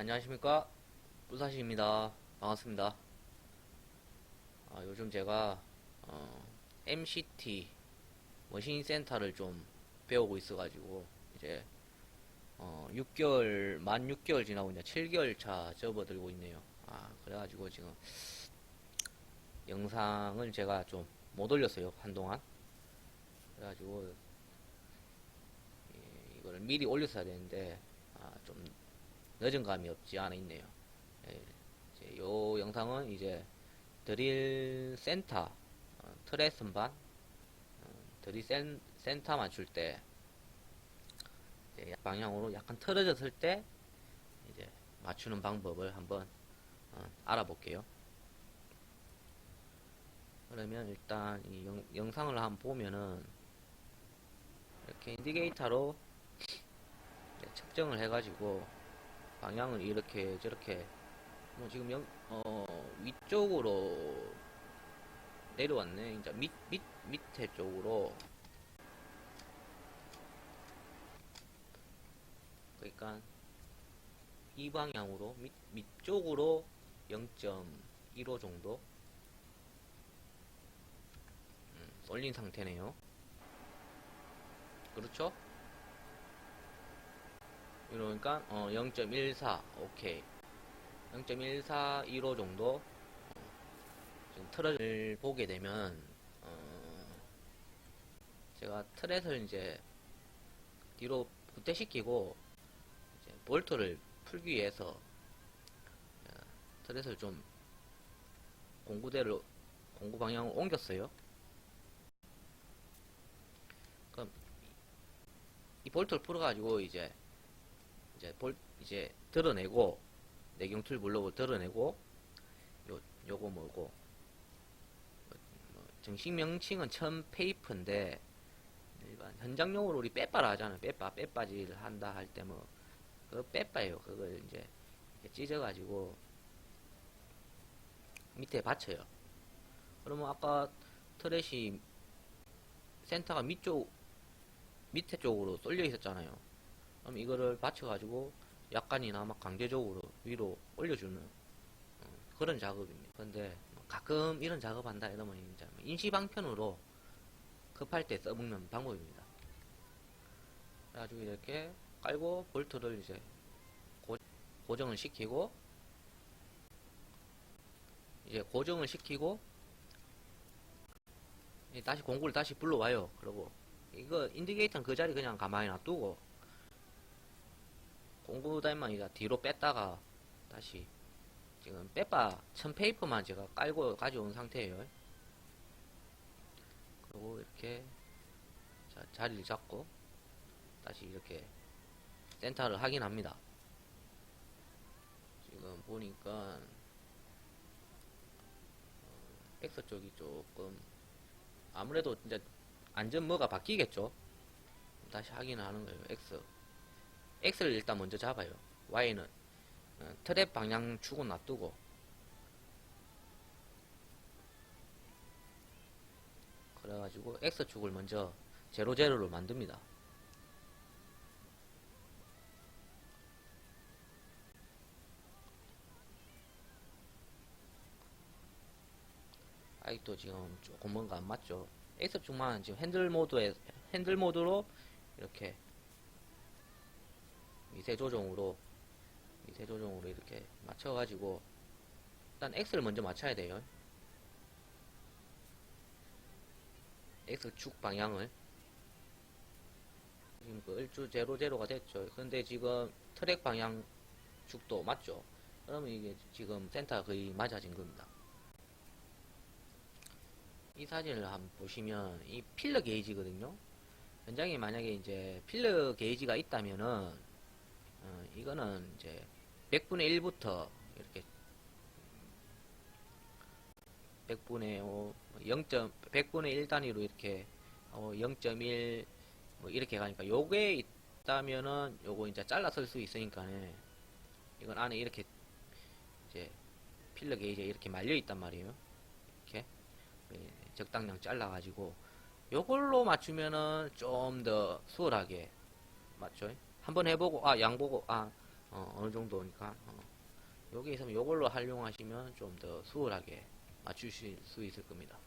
안녕하십니까? 뿌사시입니다. 반갑습니다. 아, 요즘 제가 어, MCT 머신 센터를 좀 배우고 있어 가지고 이제 어, 6개월 만 6개월 지나고 이제 7개월 차 접어들고 있네요. 아 그래가지고 지금 영상을 제가 좀 못 올렸어요 한동안. 그래가지고 이- 이거를 미리 올렸어야 되는데 아, 좀 늦은 감이 없지 않아 있네요. 예, 이제 요 영상은 이제 드릴 센터 어, 트레슨 반 어, 드릴 센, 센터 맞출 때 방향으로 약간 틀어졌을 때 이제 맞추는 방법을 한번 어, 알아볼게요. 그러면 일단 이 영, 영상을 한번 보면은 이렇게 인디게이터로 측정을 해가지고 방향을 이렇게 저렇게 뭐 지금 영, 어, 위쪽으로 내려왔네. 이제 밑, 밑, 밑에 쪽으로. 그러니까 이 방향으로 밑, 밑쪽으로 0.15 정도 음, 쏠린 상태네요. 그렇죠? 이러니까 어 0.14 오케이 0.1415 정도 어, 지금 트렛을 보게 되면 어 제가 트렛을 이제 뒤로 부대시키고 이제 볼트를 풀기 위해서 어, 트렛을 좀 공구대로 공구 방향을 옮겼어요. 그럼 이 볼트를 풀어가지고 이제 이제 볼 이제 드러내고 내경 툴 블록을 드러내고 요 요거 뭐고 뭐, 정식 명칭은 천 페이퍼인데 일반 현장용어로 우리 빼빠라 하잖아요. 빼빠 빼빠지를 한다 할 때 뭐 그거 빼빠예요. 그걸 이제 찢어가지고 밑에 받쳐요. 그러면 아까 트렛이 센터가 밑쪽 밑에 쪽으로 쏠려 있었잖아요. 그럼 이거를 받쳐가지고 약간이나 막 강제적으로 위로 올려주는 어, 그런 작업입니다. 근데 뭐 가끔 이런 작업한다 이러면 이제 뭐 임시방편으로 급할 때 써먹는 방법입니다. 그래가지고 이렇게 깔고 볼트를 이제 고, 고정을 시키고 이제 고정을 시키고 이 다시 공구를 다시 불러와요. 그러고 이거 인디게이터는 그 자리 그냥 가만히 놔두고 공구단만 이제 뒤로 뺐다가 다시 지금 빼빠 천 페이퍼만 제가 깔고 가져온 상태예요. 그리고 이렇게 자, 자리를 잡고 다시 이렇게 센터를 확인합니다. 지금 보니까 어, X 쪽이 조금 아무래도 이제 안전 뭐가 바뀌겠죠. 다시 확인하는 거예요. X. X를 일단 먼저 잡아요. Y는 어, 트랩 방향 축은 놔두고 그래가지고 X축을 먼저 제로 제로로 만듭니다. 아직도 지금 조금 뭔가 안 맞죠. X축만 지금 핸들 모드에 핸들 모드로 이렇게 미세 조정으로 미세 조정으로 이렇게 맞춰가지고 일단 X를 먼저 맞춰야 돼요. X축 방향을 지금 그 일주 제로 제로가 됐죠. 근데 지금 트랙 방향 축도 맞죠. 그러면 이게 지금 센터 거의 맞아진 겁니다. 이 사진을 한번 보시면 이 필러 게이지거든요. 현장에 만약에 이제 필러 게이지가 있다면은 어, 이거는 이제 100분의 1부터 이렇게 100분의 5, 0. 100분의 1 단위로 이렇게 어, 0.1 뭐 이렇게 가니까 요게 있다면은 요거 이제 잘라 쓸수 있으니까 이건 안에 이렇게 이제 필러 게이지에 이렇게 말려 있단 말이에요. 이렇게 예, 적당량 잘라 가지고 요걸로 맞추면은 좀 더 수월하게 맞죠? 한번 해보고 아 양 보고 아 어, 느 정도니까 어. 여기 있으면 이걸로 활용하시면 좀 더 수월하게 맞추실 수 있을 겁니다.